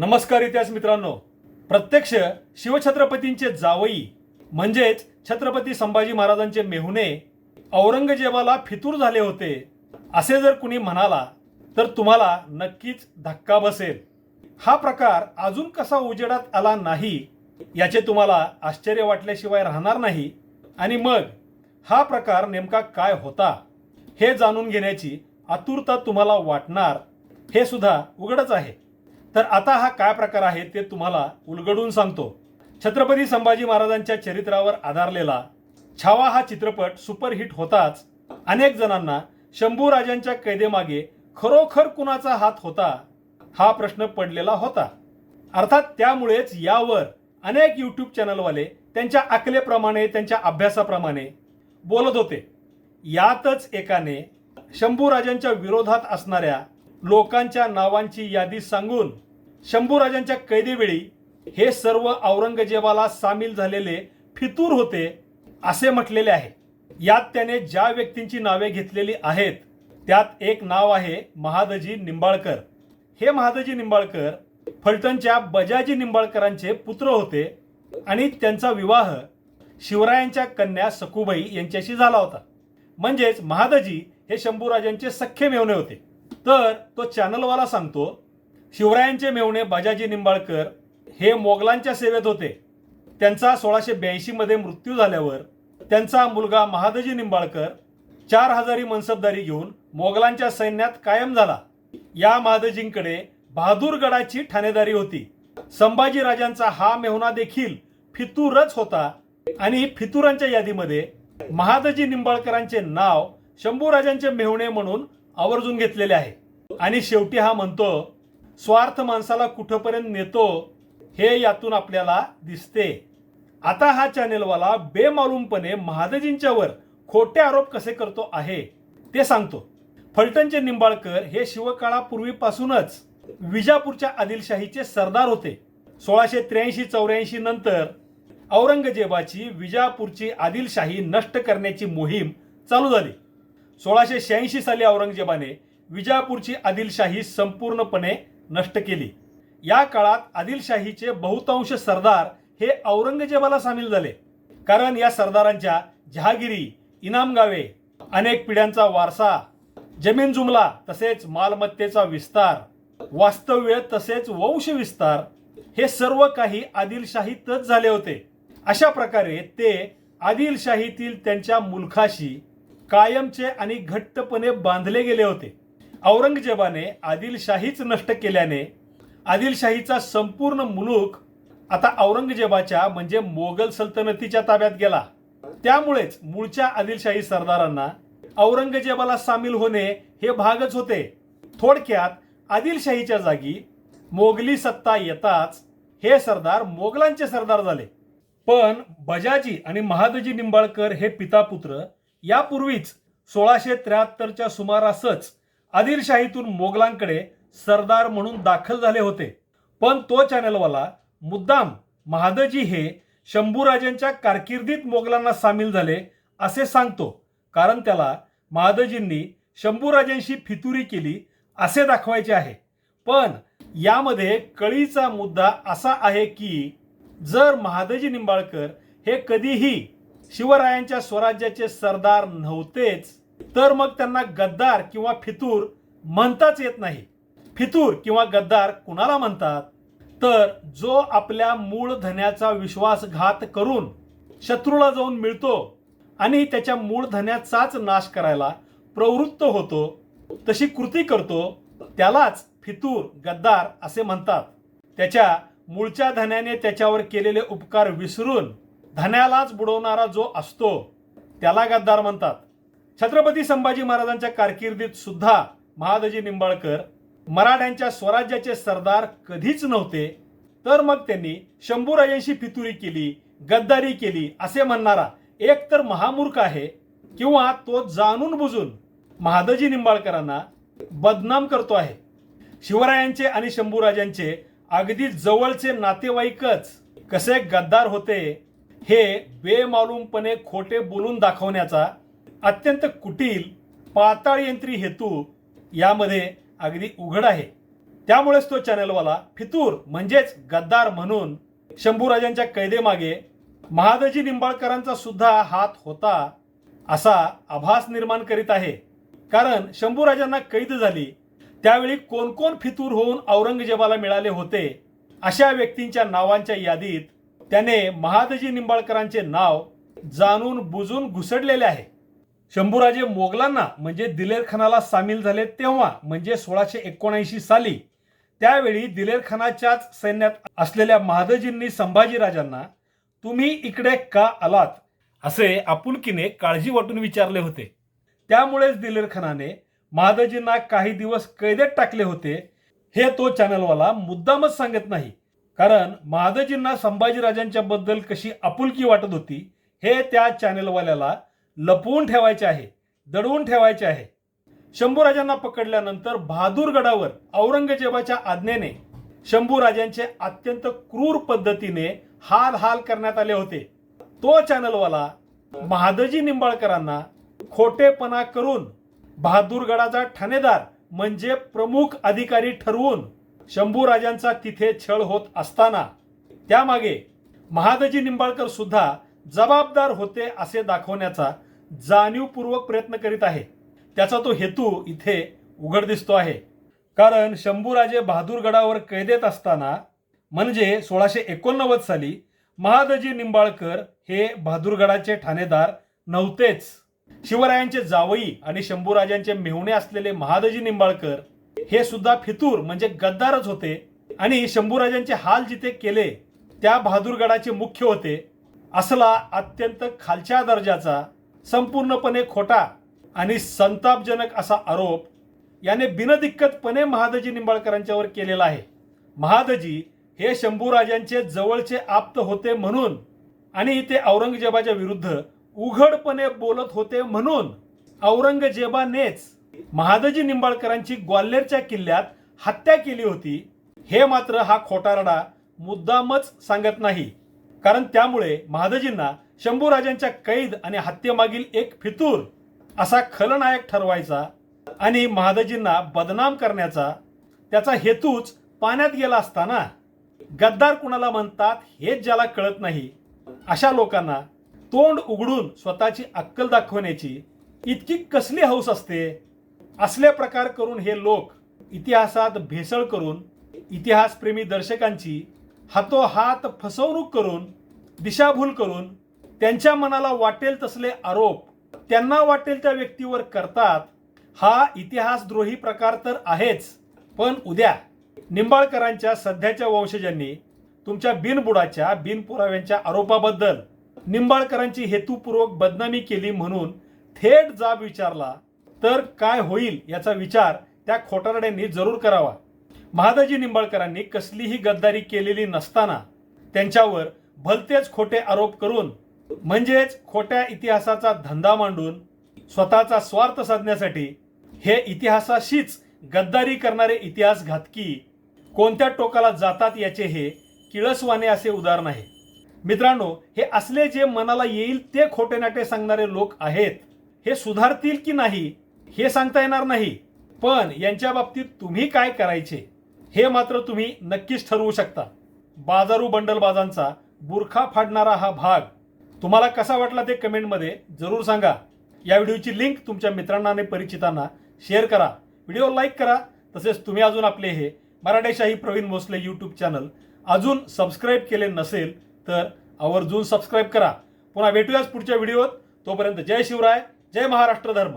नमस्कार इतिहास मित्रांनो. प्रत्यक्ष शिवछत्रपतींचे जावई म्हणजेच छत्रपती संभाजी महाराजांचे मेहुणे औरंगजेबाला फितूर झाले होते असे जर कुणी म्हणाला तर तुम्हाला नक्कीच धक्का बसेल. हा प्रकार अजून कसा उजेडात आला नाही याचे तुम्हाला आश्चर्य वाटल्याशिवाय राहणार नाही. आणि मग हा प्रकार नेमका काय होता हे जाणून घेण्याची आतुरता तुम्हाला वाटणार हे सुद्धा उघडच आहे. तर आता हा काय प्रकार आहे ते तुम्हाला उलगडून सांगतो. छत्रपती संभाजी महाराजांच्या चरित्रावर आधारलेला छावा हा चित्रपट सुपरहिट होताच अनेक जणांना शंभू राजांच्या कैदेमागे खरोखर कुणाचा हात होता हा प्रश्न पडलेला होता. अर्थात त्यामुळेच यावर अनेक यूट्यूब चॅनलवाले त्यांच्या आकलेप्रमाणे त्यांच्या अभ्यासाप्रमाणे बोलत होते. यातच एकाने शंभू राजांच्या विरोधात असणाऱ्या लोकांच्या नावांची यादी सांगून शंभूराजांच्या कैदेवेळी हे सर्व औरंगजेबाला सामील झालेले फितूर होते असे म्हटलेले आहे. यात त्याने ज्या व्यक्तींची नावे घेतलेली आहेत त्यात एक नाव आहे महादजी निंबाळकर. हे महादजी निंबाळकर फलटणच्या बजाजी निंबाळकरांचे पुत्र होते आणि त्यांचा विवाह शिवरायांच्या कन्या सखुबाई यांच्याशी झाला होता. म्हणजेच महादजी हे शंभूराजांचे सख्खे मेवणे होते. तर तो चॅनलवाला सांगतो शिवरायांचे मेवणे बाजाजी निंबाळकर हे मोगलांच्या सेवेत होते. त्यांचा सोळाशे ब्याऐंशीमध्ये मृत्यू झाल्यावर त्यांचा मुलगा महादजी निंबाळकर चार हजारी मनसबदारी घेऊन मोगलांच्या सैन्यात कायम झाला. या महादजींकडे बहादूरगडाची ठाणेदारी होती. संभाजी राजांचा हा मेहुणा देखील फितूरच होता आणि फितुरांच्या यादीमध्ये महादजी निंबाळकरांचे नाव शंभूराजांचे मेहुणे म्हणून आवर्जून घेतलेले आहे. आणि शेवटी हा म्हणतो स्वार्थ माणसाला कुठंपर्यंत नेतो हे यातून आपल्याला दिसते. आता हा चॅनेलवाला बेमालूमपणे महादजींच्यावर खोटे आरोप कसे करतो आहे ते सांगतो. फलटणचे निंबाळकर हे शिवकाळापूर्वीपासूनच विजापूरच्या आदिलशाहीचे सरदार होते. सोळाशे त्र्याऐंशी चौऱ्याऐंशी नंतर औरंगजेबाची विजापूरची आदिलशाही नष्ट करण्याची मोहीम चालू झाली. सोळाशे शहाऐंशी साली औरंगजेबाने विजापूरची आदिलशाही संपूर्णपणे नष्ट केली. या काळात आदिलशाहीचे बहुतांश सरदार हे औरंगजेबाला सामील झाले. कारण या सरदारांच्या जहागिरी इनामगावे अनेक पिढ्यांचा वारसा जमीन जुमला तसेच मालमत्तेचा विस्तार वास्तव्य तसेच वंश विस्तार हे सर्व काही आदिलशाहीतच झाले होते. अशा प्रकारे ते आदिलशाहीतील त्यांच्या मुलखाशी कायमचे आणि घट्टपणे बांधले गेले होते. औरंगजेबाने आदिलशाहीच नष्ट केल्याने आदिलशाहीचा संपूर्ण मुलूक आता औरंगजेबाच्या म्हणजे मोगल सल्तनतीच्या ताब्यात गेला. त्यामुळेच मूळच्या आदिलशाही सरदारांना औरंगजेबाला सामील होणे हे भागच होते. थोडक्यात आदिलशाहीच्या जागी मोगली सत्ता येताच हे सरदार मोगलांचे सरदार झाले. पण बजाजी आणि महादजी निंबाळकर हे पितापुत्र यापूर्वीच सोळाशे त्र्याहत्तरच्या सुमारासच आदिलशाहीतून मोगलांकडे सरदार म्हणून दाखल झाले होते. पण तो चॅनलवाला मुद्दाम महादजी हे शंभूराजांच्या कारकिर्दीत मोगलांना सामील झाले असे सांगतो. कारण त्याला महादजींनी शंभूराजांशी फितुरी केली असे दाखवायचे आहे. पण यामध्ये कळीचा मुद्दा असा आहे की जर महादजी निंबाळकर हे कधीही शिवरायांच्या स्वराज्याचे सरदार नव्हतेच तर मग त्यांना गद्दार किंवा फितूर म्हणताच येत नाही. फितूर किंवा गद्दार कुणाला म्हणतात? तर जो आपल्या मूळ धन्याचा विश्वासघात करून शत्रूला जाऊन मिळतो आणि त्याच्या मूळ धन्याचाच नाश करायला प्रवृत्त होतो तशी कृती करतो त्यालाच फितूर गद्दार असे म्हणतात. त्याच्या मूळच्या धन्याने त्याच्यावर केलेले उपकार विसरून धन्यालाच बुडवणारा जो असतो त्याला गद्दार म्हणतात. छत्रपती संभाजी महाराजांच्या कारकिर्दीत सुद्धा महादजी निंबाळकर मराठ्यांच्या स्वराज्याचे सरदार कधीच नव्हते तर मग त्यांनी शंभूराजांशी फितुरी केली गद्दारी केली असे म्हणणारा एक तर महामूर्ख आहे किंवा तो जाणून बुजून महादजी निंबाळकरांना बदनाम करतो आहे. शिवरायांचे आणि शंभूराजांचे अगदी जवळचे नातेवाईकच कसे गद्दार होते हे बेमालूमपणे खोटे बोलून दाखवण्याचा अत्यंत कुटील पाताळयंत्री हेतू यामध्ये अगदी उघड आहे. त्यामुळेच तो चॅनलवाला फितूर म्हणजेच गद्दार म्हणून शंभूराजांच्या कैदेमागे महादजी निंबाळकरांचा सुद्धा हात होता असा आभास निर्माण करीत आहे. कारण शंभूराजांना कैद झाली त्यावेळी कोण कोण फितूर होऊन औरंगजेबाला मिळाले होते अशा व्यक्तींच्या नावांच्या यादीत त्याने महादजी निंबाळकरांचे नाव जाणून बुजून घुसडलेले आहे. शंभूराजे मोगलांना म्हणजे दिलेर खानाला सामील झाले तेव्हा म्हणजे सोळाशे एकोणऐंशी साली. त्यावेळी दिलेर खानाच्याच सैन्यात असलेल्या महादजींनी संभाजीराजांना तुम्ही इकडे का आलात? असे आपुलकीने काळजी वाटून विचारले होते. त्यामुळेच दिलेर खानाने महादजींना काही दिवस कैदेत टाकले होते. हे तो चॅनलवाला मुद्दामच सांगत नाही. कारण महादजींना संभाजीराजांच्या बद्दल कशी आपुलकी वाटत होती हे त्या चॅनेलवाल्याला लपवून ठेवायचे आहे दडवून ठेवायचे आहे. शंभूराजांना पकडल्यानंतर बहादूरगडावर औरंगजेबाच्या आज्ञेने शंभूराजांचे अत्यंत क्रूर पद्धतीने हाल हाल करण्यात आले होते. तो चॅनलवाला महादजी निंबाळकरांना खोटेपणा करून बहादूरगडाचा ठाणेदार म्हणजे प्रमुख अधिकारी ठरवून शंभूराजांचा तिथे छळ होत असताना. त्यामागे महादजी निंबाळकर सुद्धा जबाबदार होते असे दाखवण्याचा जाणीवपूर्वक प्रयत्न करीत आहे. त्याचा तो हेतू इथे उघड दिसतो आहे. कारण शंभूराजे बहादूरगडावर कैदेत असताना म्हणजे सोळाशे एकोणनव्वद साली महादजी निंबाळकर हे बहादूरगडाचे ठाणेदार नव्हतेच. शिवरायांचे जावई आणि शंभूराजांचे मेहुणे असलेले महादजी निंबाळकर हे सुद्धा फितूर म्हणजे गद्दारच होते. आणि शंभूराजांचे हाल जिथे केले त्या बहादूरगडाचे मुख्य होते. असला अत्यंत खालच्या दर्जाचा संपूर्णपणे खोटा आणि संतापजनक असा आरोप याने बिनदिक्कतपणे महादजी निंबाळकरांच्यावर केलेला आहे. महादजी हे शंभूराजांचे जवळचे आप्त होते म्हणून आणि ते औरंगजेबाच्या विरुद्ध उघडपणे बोलत होते म्हणून औरंगजेबानेच महादजी निंबाळकरांची ग्वाल्हेरच्या किल्ल्यात हत्या केली होती. हे मात्र हा खोटारडा मुद्दामच सांगत नाही. कारण त्यामुळे महादजींना शंभूराजांच्या कैद आणि हत्येमागील एक फितूर असा खलनायक ठरवायचा आणि महादजींना बदनाम करण्याचा त्याचा हेतूच पाण्यात गेला असताना. गद्दार कुणाला म्हणतात हेच ज्याला कळत नाही. अशा लोकांना तोंड उघडून स्वतःची अक्कल दाखवण्याची इतकी कसली हौस असते? असले प्रकार करून हे लोक इतिहासात भेसळ करून इतिहासप्रेमी दर्शकांची हातोहात फसवणूक करून दिशाभूल करून त्यांच्या मनाला वाटेल तसले आरोप त्यांना वाटेल त्या व्यक्तीवर करतात हा इतिहासद्रोही प्रकार तर आहेच. पण उद्या निंबाळकरांच्या सध्याच्या वंशजांनी तुमच्या बिनबुडाच्या बिनपुराव्यांच्या आरोपाबद्दल निंबाळकरांची हेतुपूर्वक बदनामी केली म्हणून थेट जाब विचारला तर काय होईल याचा विचार त्या खोटारड्यांनी जरूर करावा. महादाजी निंबाळकरांनी कसलीही गद्दारी केलेली नसताना त्यांच्यावर भलतेच खोटे आरोप करून म्हणजेच खोट्या इतिहासाचा धंदा मांडून स्वतःचा स्वार्थ साधण्यासाठी हे इतिहासाशीच गद्दारी करणारे इतिहास घातकी कोणत्या टोकाला जातात याचे हे किळसवाने असे उदाहरण आहे. मित्रांनो हे असले जे मनाला येईल ते खोटे नाटे सांगणारे लोक आहेत. हे सुधारतील की नाही हे सांगता येणार नाही पण यांच्या बाबतीत तुम्ही काय करायचे हे मात्र तुम्ही नक्कीच ठरवू शकता. बाजारू बंडलबाजांचा बुरखा फाडणारा हा भाग तुम्हाला कसा वाटला ते कमेंटमध्ये जरूर सांगा. या व्हिडिओची लिंक तुमच्या मित्रांना आणि परिचितांना शेअर करा. व्हिडिओ लाईक करा तसेच तुम्ही अजून आपले हे मराठेशाही प्रवीण भोसले यूट्यूब चॅनल अजून सबस्क्राईब केले नसेल तर आवर्जून सबस्क्राईब करा. पुन्हा भेटूयाच पुढच्या व्हिडिओत. तोपर्यंत जय शिवराय जय महाराष्ट्र धर्म.